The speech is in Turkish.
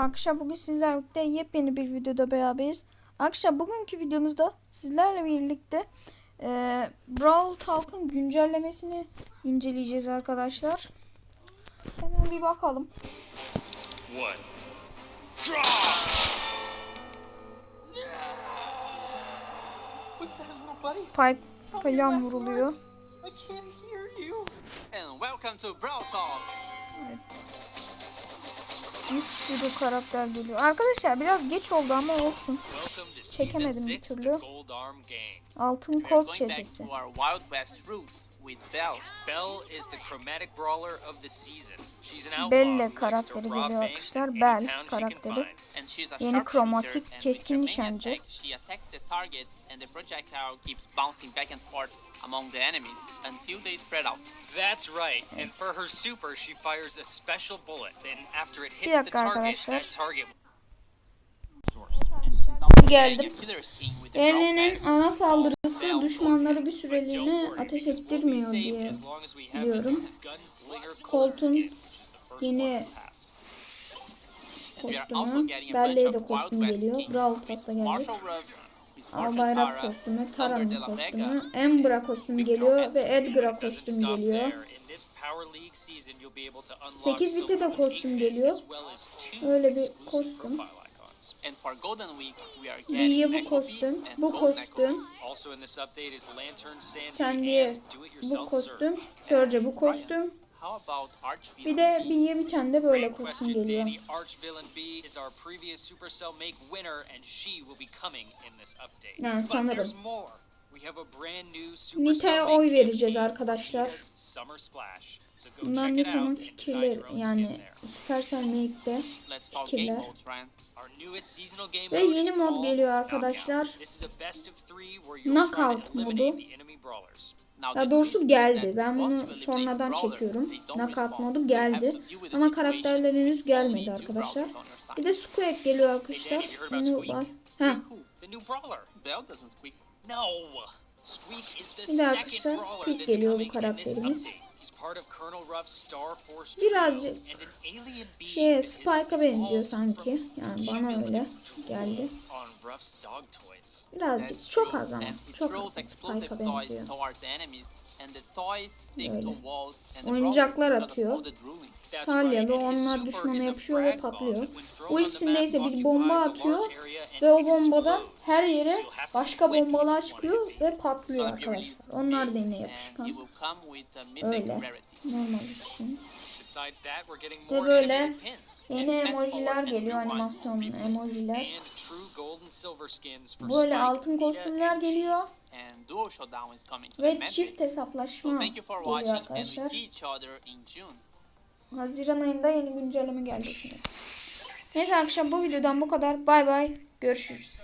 arkadaşlar. Bugün sizlerle birlikte yepyeni bir videoda beraberiz. Arkadaşlar bugünkü videomuzda sizlerle birlikte e, Brawl Talk'ın güncellemesini inceleyeceğiz arkadaşlar. Hemen bir bakalım. Spike falan vuruluyor. words. Bir sürü karakter geliyor. Arkadaşlar biraz geç oldu ama olsun. Çekemedim bir 6 türlü. Altın back çetesi. Wild West roots with Belle. Belle is the chromatic brawler of the season. She's an outlaw Belle karakteri geliyor arkadaşlar. Belle karakteri. Yeni kromatik, keskin nişancı. she attacks the target and the projectile keeps bouncing back and forth among the enemies until they spread out. That's right. And for her super, she fires a special bullet. Then after it hits dakika arkadaşlar. Geldim. Berlin'in ana saldırısı düşmanları bir süreliğine ateş ettirmiyor diye Gunslinger Colt'un yeni kostümü. Belle'ye de kostüm geliyor. Brawl Pass'ta gelecek. Albayrak kostümü, la kostümü, Vega, Ember'a kostüm geliyor ve Edgar'a kostüm geliyor. there. In this Power League season, you'll be able to unlock 8 bitte de kostüm 8, geliyor. Öyle bir kostüm. And for Golden Week, we are Vi'ye getting bu kostüm, bu kostüm. Also in this update is Lantern Sandy Sandy'ye and bu kostüm. Sörce bu kostüm. Bir de Vi'ye bir tane de böyle kostüm geliyor. Danny. Archvillain B is our previous Supercell Make winner, and she will be coming in this update. Yani sanırım. Nita'ya oy vereceğiz arkadaşlar. Bunlar Nita'nın fikirleri yani. Supercell Make'de fikirler. Ve yeni mod geliyor arkadaşlar. Knockout modu. Daha doğrusu geldi. Ben bunu sonradan çekiyorum. Knockout modu geldi. Ama karakterler henüz gelmedi arkadaşlar. Bir de Squeak geliyor arkadaşlar. Squeak? var. Ha. Second arkadaşlar Squeak geliyor bu karakterimiz. Birazcık is Spike'a benziyor sanki. Yani bana öyle geldi. Birazcık çok az ama. Çok az Spike'a benziyor. towards enemies, and the toys stick Öyle. to walls and the Oyuncaklar atıyor. Salya his onlar düşmana yapışıyor ve patlıyor. Ultisinde ise bir bomba atıyor ve o bombadan her yere başka bombalar çıkıyor ve patlıyor arkadaşlar. Onlar da yine yapışkan. Öyle. Normal için. Getting Ve böyle. Yeni emojiler geliyor animasyon emojiler. Böyle altın kostümler geliyor ve çift hesaplaşma geliyor arkadaşlar. Haziran ayında yeni güncelleme gelecek. Neyse arkadaşlar bu videodan bu kadar. Bay bay. Görüşürüz.